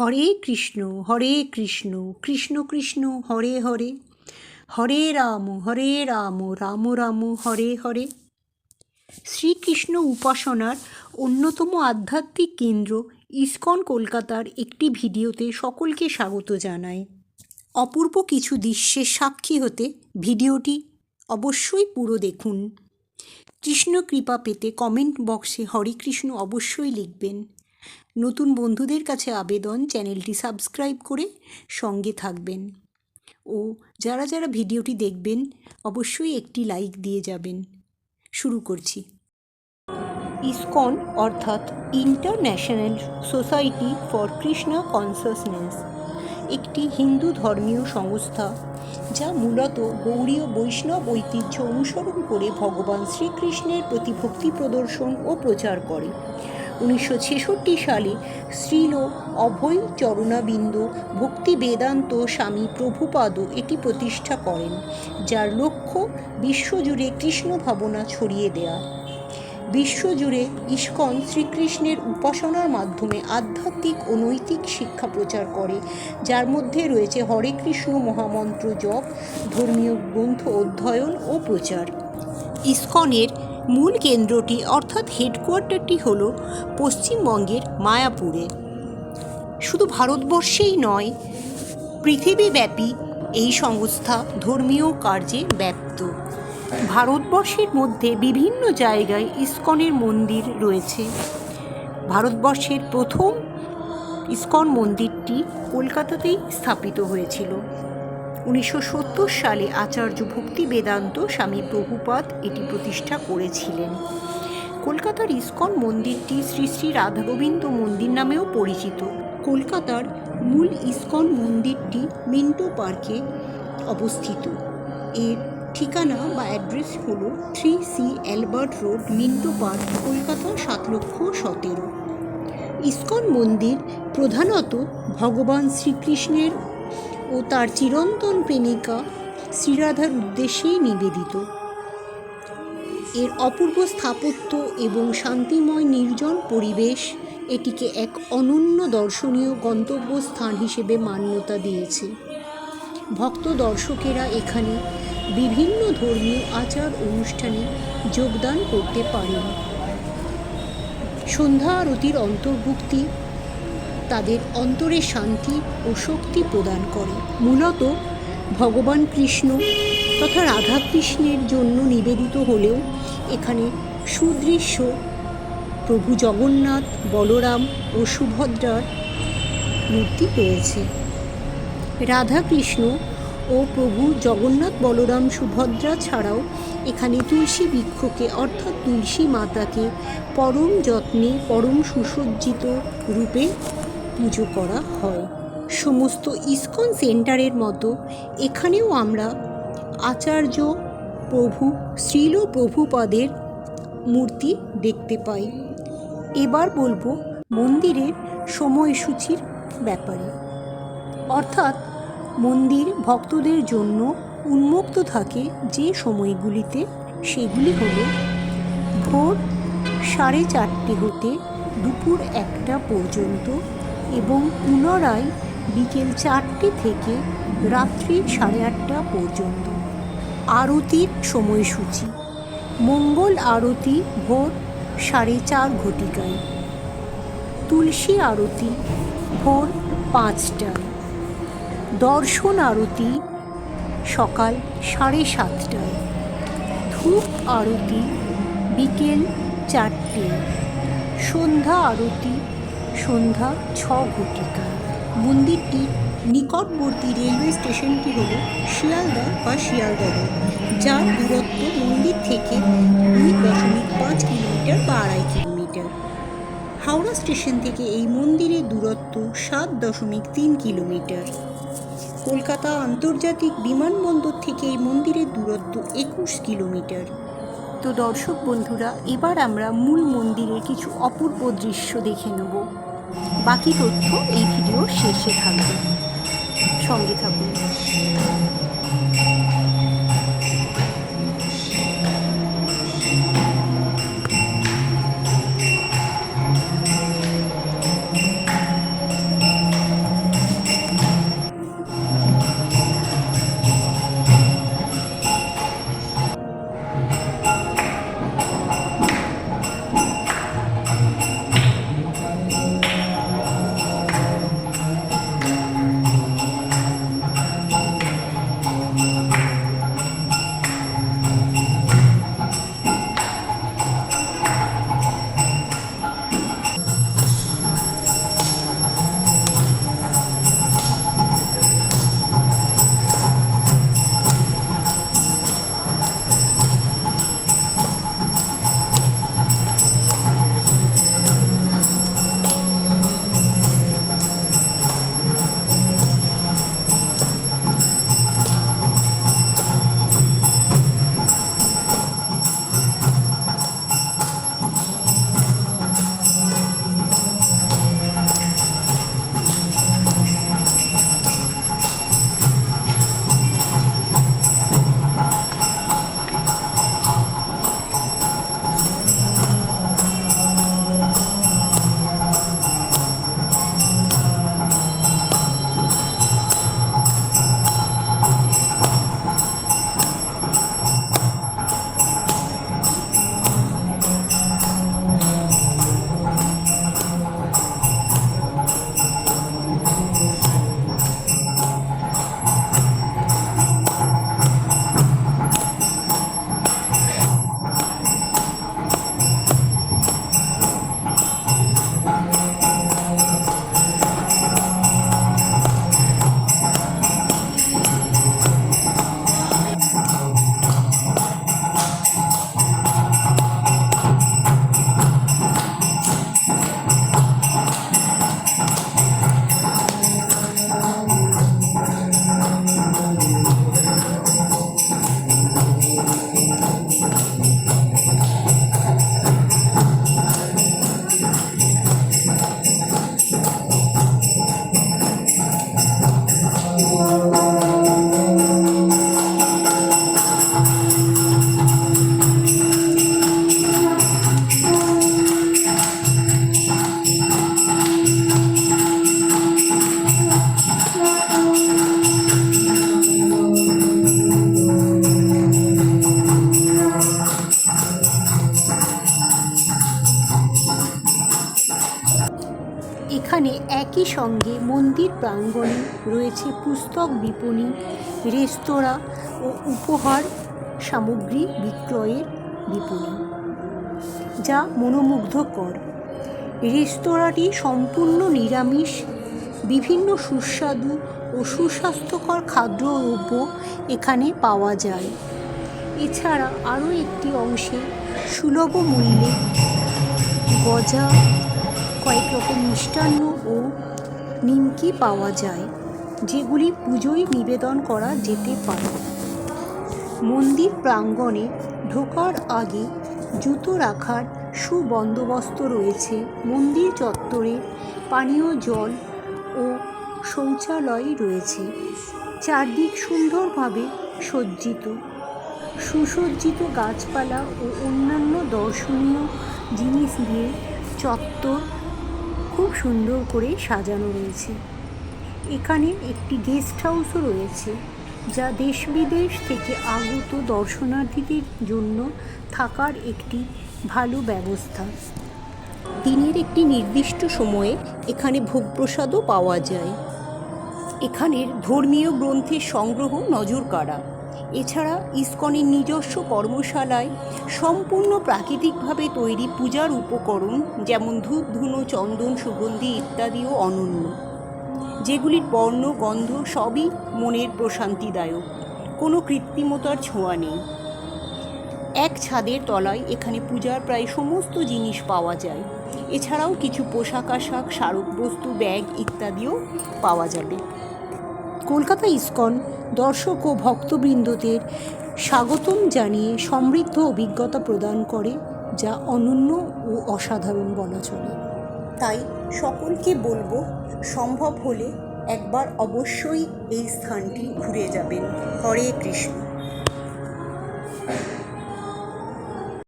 হরে কৃষ্ণ হরে কৃষ্ণ কৃষ্ণ কৃষ্ণ, হরে হরে। হরে রাম হরে রাম রাম রাম, হরে হরে। শ্রীকৃষ্ণ উপাসনার অন্যতম আধ্যাত্মিক কেন্দ্র ইসকন, কলকাতার একটি ভিডিওতে সকলকে স্বাগত জানাই। অপূর্ব কিছু দৃশ্যের সাক্ষী হতে ভিডিওটি অবশ্যই পুরো দেখুন। কৃষ্ণ কৃপা পেতে কমেন্ট বক্সে হরে কৃষ্ণ অবশ্যই লিখবেন। নতুন বন্ধুদের কাছে আবেদন, চ্যানেলটি সাবস্ক্রাইব করে সঙ্গে থাকবেন। ও যারা যারা ভিডিওটি দেখবেন, অবশ্যই একটি লাইক দিয়ে যাবেন। শুরু করছি। ইসকন অর্থাৎ international society for Krishna consciousness, একটি হিন্দু ধর্মীয় সংস্থা যা মূলত গৌড়ীয় বৈষ্ণব ঐতিহ্য অনুসরণ করে ভগবান শ্রীকৃষ্ণের প্রতি ভক্তি প্রদর্শন ও প্রচার করে। উনিশশো ছেষট্টি সালে শ্রীল অভয় চরণাবিন্দ ভক্তি বেদান্ত স্বামী প্রভুপাদ এটি প্রতিষ্ঠা করেন, যার লক্ষ্য বিশ্বজুড়ে কৃষ্ণ ভাবনা ছড়িয়ে দেয়া। বিশ্বজুড়ে ইস্কন শ্রীকৃষ্ণের উপাসনার মাধ্যমে আধ্যাত্মিক ও নৈতিক শিক্ষা প্রচার করে, যার মধ্যে রয়েছে হরে কৃষ্ণ মহামন্ত্র জপ, ধর্মীয় গ্রন্থ অধ্যয়ন ও প্রচার। ইস্কনের মূল কেন্দ্রটি অর্থাৎ হেডকোয়ার্টারটি হল পশ্চিমবঙ্গের মায়াপুরে। শুধু ভারতবর্ষেই নয়, পৃথিবীব্যাপী এই সংস্থা ধর্মীয় কার্যে ব্যপ্ত ভারতবর্ষের মধ্যে বিভিন্ন জায়গায় ইস্কনের মন্দির রয়েছে। ভারতবর্ষের প্রথম ইস্কন মন্দিরটি কলকাতাতেই স্থাপিত হয়েছিল। উনিশশো সত্তর সালে আচার্য ভক্তি বেদান্ত স্বামী প্রভুপাদ এটি প্রতিষ্ঠা করেছিলেন। কলকাতার ইস্কন মন্দিরটি শ্রী শ্রী রাধাগোবিন্দ মন্দির নামেও পরিচিত। কলকাতার মূল ইস্কন মন্দিরটি মিন্টো পার্কে অবস্থিত। এর ঠিকানা বা অ্যাড্রেস হল three C Albert road, Minto park, Kolkata সাত লক্ষ সতেরো। ইস্কন মন্দির প্রধানত ভগবান শ্রীকৃষ্ণের ও তার চিরন্তন প্রেমিকা শ্রীরাধার উদ্দেশ্যেই নিবেদিত। এর অপূর্ব স্থাপত্য এবং শান্তিময় নির্জন পরিবেশ এটিকে এক অনন্য দর্শনীয় গন্তব্যস্থান হিসেবে মান্যতা দিয়েছে। ভক্ত দর্শকেরা এখানে বিভিন্ন ধর্মীয় আচার অনুষ্ঠানে যোগদান করতে পারেন। সন্ধ্যা আরতির অন্তর্ভুক্তি তাদের অন্তরে শান্তি ও শক্তি প্রদান করে। মূলত ভগবান কৃষ্ণ তথা রাধাকৃষ্ণের জন্য নিবেদিত হলেও এখানে সুদৃশ্য প্রভু জগন্নাথ, বলরাম ও সুভদ্রার মূর্তি রয়েছে। রাধাকৃষ্ণ ও প্রভু জগন্নাথ, বলরাম, সুভদ্রা ছাড়াও এখানে তুলসী বৃক্ষকে অর্থাৎ তুলসী মাতাকে পরম যত্নে, পরম সুসজ্জিত রূপে পুজো করা হয়। সমস্ত ইস্কন সেন্টারের মতো এখানেও আমরা আচার্য প্রভু, শ্রীল প্রভুপাদের মূর্তি দেখতে পাই। এবার বলব মন্দিরের সময়সূচির ব্যাপারে। অর্থাৎ মন্দির ভক্তদের জন্য উন্মুক্ত থাকে যে সময়গুলিতে, সেগুলি হল ভোর সাড়ে চারটে হতে দুপুর একটা পর্যন্ত এবং পুনরায় বিকেল চারটে থেকে রাত্রি সাড়ে আটটা পর্যন্ত। আরতির সময়সূচি। মঙ্গল আরতি ভোর সাড়ে চার ঘটিকায়। তুলসী আরতি ভোর পাঁচটায়। দর্শন আরতি সকাল সাড়ে সাতটায়। ধূপ আরতি বিকেল চারটে। সন্ধ্যা আরতি সন্ধ্যা ছ ঘটিকা। মন্দিরটির নিকটবর্তী রেলওয়ে স্টেশনটি হল শিয়ালদা বা শিয়ালদহ, যার দূরত্ব মন্দির থেকে দুই দশমিক পাঁচ কিলোমিটার বা আড়াই কিলোমিটার। হাওড়া স্টেশন থেকে এই মন্দিরের দূরত্ব সাত দশমিক তিন কিলোমিটার। কলকাতা আন্তর্জাতিক বিমানবন্দর থেকে এই মন্দিরের দূরত্ব একুশ কিলোমিটার। তো দর্শক বন্ধুরা, এবার আমরা মূল মন্দিরের কিছু অপূর্ব দৃশ্য দেখে নেব। বাকি তথ্য এই ভিডিও শেষে থাকবে সঙ্গে থাকুন। একই সঙ্গে মন্দির প্রাঙ্গণে রয়েছে পুস্তক বিপণী, রেস্তোরাঁ ও উপহার সামগ্রী বিক্রয়ের বিপণী, যা মনোমুগ্ধকর। রেস্তোরাঁটি সম্পূর্ণ নিরামিষ, বিভিন্ন সুস্বাদু ও সুস্বাস্থ্যকর খাদ্যদ্রব্য এখানে পাওয়া যায়। এছাড়া আরও একটি অংশে সুলভ মূল্যে গজা কয়েক রকম মিষ্টান্ন ও নিমকি পাওয়া যায়, যেগুলি পুজোয় নিবেদন করা যেতে পারে। মন্দির প্রাঙ্গণে ঢোকার আগে জুতো রাখার সুবন্দোবস্ত রয়েছে। মন্দির চত্বরে পানীয় জল ও শৌচালয় রয়েছে। চারদিক সুন্দরভাবে সজ্জিত। সুসজ্জিত গাছপালা ও অন্যান্য দর্শনীয় জিনিস দিয়ে চত্বর খুব সুন্দর করে সাজানো রয়েছে। এখানে একটি গেস্ট হাউসও রয়েছে, যা দেশ বিদেশ থেকে আগত দর্শনার্থীদের জন্য থাকার একটি ভালো ব্যবস্থা। দিনের একটি নির্দিষ্ট সময়ে এখানে ভোগপ্রসাদও পাওয়া যায়। এখানের ধর্মীয় গ্রন্থের সংগ্রহ নজর কাড়া এছাড়া ইস্কনের নিজস্ব কর্মশালায় সম্পূর্ণ প্রাকৃতিকভাবে তৈরি পূজার উপকরণ যেমন ধূপ, ধুনো, চন্দন, সুগন্ধি ইত্যাদিও অনন্য। যেগুলির বর্ণ, গন্ধ সবই মনের প্রশান্তিদায়ক, কোনো কৃত্রিমতার ছোঁয়া নেই। এক ছাদের তলায় এখানে পূজার প্রায় সমস্ত জিনিস পাওয়া যায়। এছাড়াও কিছু পোশাক আশাক স্মারক বস্তু ব্যাগ ইত্যাদিও পাওয়া যাবে। কলকাতা ইস্কন দর্শক ও ভক্তবৃন্দদের স্বাগতম জানিয়ে সমৃদ্ধ অভিজ্ঞতা প্রদান করে, যা অনন্য ও অসাধারণ বলা চলে। তাই সকলকে বলব, সম্ভব হলে একবার অবশ্যই এই স্থানটি ঘুরে যাবেন। হরে কৃষ্ণ।